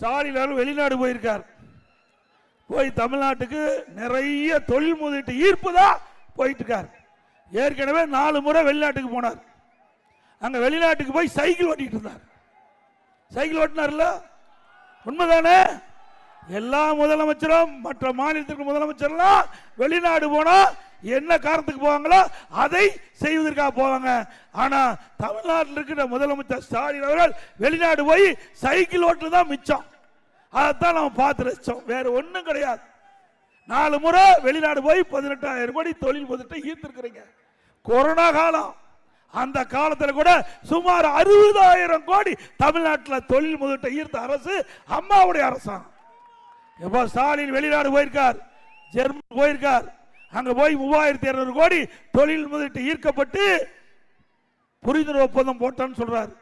ஸ்டாலின் வெளிநாடு போயிருக்கார். போய் தமிழ்நாட்டுக்கு நிறைய தொழில் முதலீட்டு ஈர்ப்பு தான் போயிட்டு இருக்கார் ஏற்கனவே நாலு முறை வெளிநாட்டுக்கு போனார். அங்க வெளிநாட்டுக்கு போய் சைக்கிள் ஓட்டிட்டு இருந்தார். சைக்கிள் ஓட்டினார்ல? உண்மைதானே? எல்லா முதலமைச்சரும் மற்ற மாநிலத்திற்கு முதலமைச்சர்லாம் வெளிநாடு போனா என்ன காரணத்துக்கு போவாங்களோ அதை செய்வதற்காக போவாங்க. ஆனா தமிழ்நாட்டில் இருக்கிற முதலமைச்சர் ஸ்டாலின் அவர்கள் வெளிநாடு போய் சைக்கிள் ஓட்டு தான் மிச்சம். அதைத்தான் நம்ம பார்த்து ரசிச்சோம். வேற ஒன்றும் கிடையாது. நாலு முறை வெளிநாடு போய் பதினெட்டாயிரம் கோடி தொழில் முதலீட்டை ஈர்த்திருக்கிறீங்க. கொரோனா காலம். அந்த காலத்தில் கூட சுமார் அறுபதாயிரம் கோடி தமிழ்நாட்டில் தொழில் முதலீட்டை ஈர்த்த அரசு அம்மாவுடைய அரசாங்கம். எப்போ ஸ்டாலின் வெளிநாடு போயிருக்கார். ஜெர்மன் போயிருக்கார். அங்க போய் மூவாயிரத்தி இருநூறு கோடி தொழில் முதலீட்டு ஈர்க்கப்பட்டு புரிந்துணர்வு ஒப்பந்தம் போட்டான்னு சொல்றார்.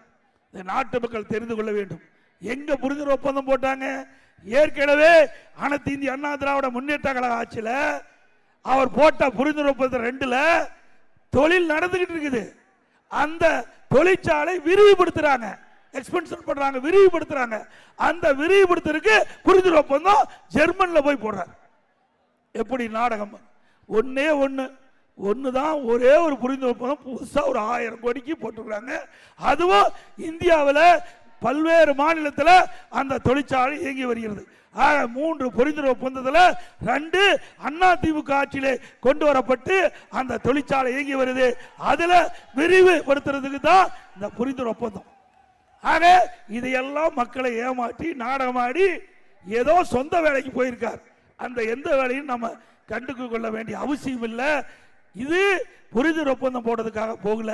இந்த நாட்டு மக்கள் தெரிந்து கொள்ள வேண்டும். எங்க புரிந்துணர்வு ஒப்பந்தம் போட்டாங்க? ஏற்கனவே அனைத்து இந்திய அண்ணா திராவிட முன்னேற்ற கழக ஆட்சியில் அவர் போட்ட புரிந்துணர்வு ஒப்பந்தம் ரெண்டுல தொழில் நடந்துகிட்டு இருக்குது. அந்த தொழிற்சாலை விரிவுபடுத்துறாங்க. எக்ஸ்பென்ஷன் பண்றாங்க விரிவுபடுத்துறாங்க. அந்த விரிவுபடுத்துறதுக்கு புரிந்துணர்வு ஒப்பந்தம் ஜெர்மன்ல போய் போடுறார். எப்படி நாடகம்? ஒன்றே ஒன்று ஒன்று தான் ஒரே ஒரு புரிந்து ஒப்பந்தம் புதுசாக ஒரு ஆயிரம் கோடிக்கு போட்டுருக்குறாங்க அதுவும் இந்தியாவில் பல்வேறு மாநிலத்தில் அந்த தொழிற்சாலை இயங்கி வருகிறது. ஆக மூன்று புரிந்துணர்வு ஒப்பந்தத்தில் ரெண்டு அண்ணா திமுக ஆட்சியிலே கொண்டு வரப்பட்டு அந்த தொழிற்சாலை இயங்கி வருது. அதில் விரிவுபடுத்துறதுக்கு தான் இந்த புரிந்துணர்வு ஒப்பந்தம். ஆக இதையெல்லாம் மக்களை ஏமாற்றி நாடகமாடி ஏதோ சொந்த வேலைக்கு போயிருக்கார். அந்த எந்த வேலையும் நம்ம கண்டுக்கு கொள்ள வேண்டிய அவசியம் இல்லை இது புரிந்துணர்வு ஒப்பந்தம் போடுறதுக்காக போகல.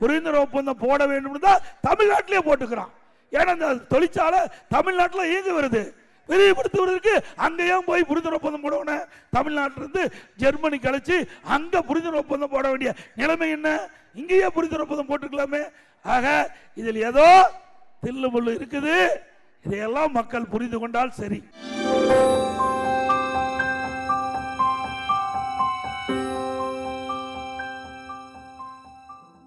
புரிந்துணர்வு ஒப்பந்தம் போட வேண்டும் தான் தமிழ்நாட்டிலே போட்டுக்கிறான். ஏன்னா இந்த தொழிற்சாலை தமிழ்நாட்டில் இயங்கி வருது. விரிவுபடுத்துவதற்கு அங்கேயும் போய் புரிந்துணர்வு ஒப்பந்தம் போடணும் தமிழ்நாட்டிலிருந்து ஜெர்மனி கழிச்சு அங்கே புரிந்துணர்வு ஒப்பந்தம் போட வேண்டிய நிலைமை என்ன? இங்கேயே புரிந்துணர்வு ஒப்பந்தம் போட்டிருக்கலாமே. ஆக இதில் ஏதோ தில்லு முள்ளு இருக்குது. இதையெல்லாம் மக்கள் புரிந்து கொண்டால் சரி.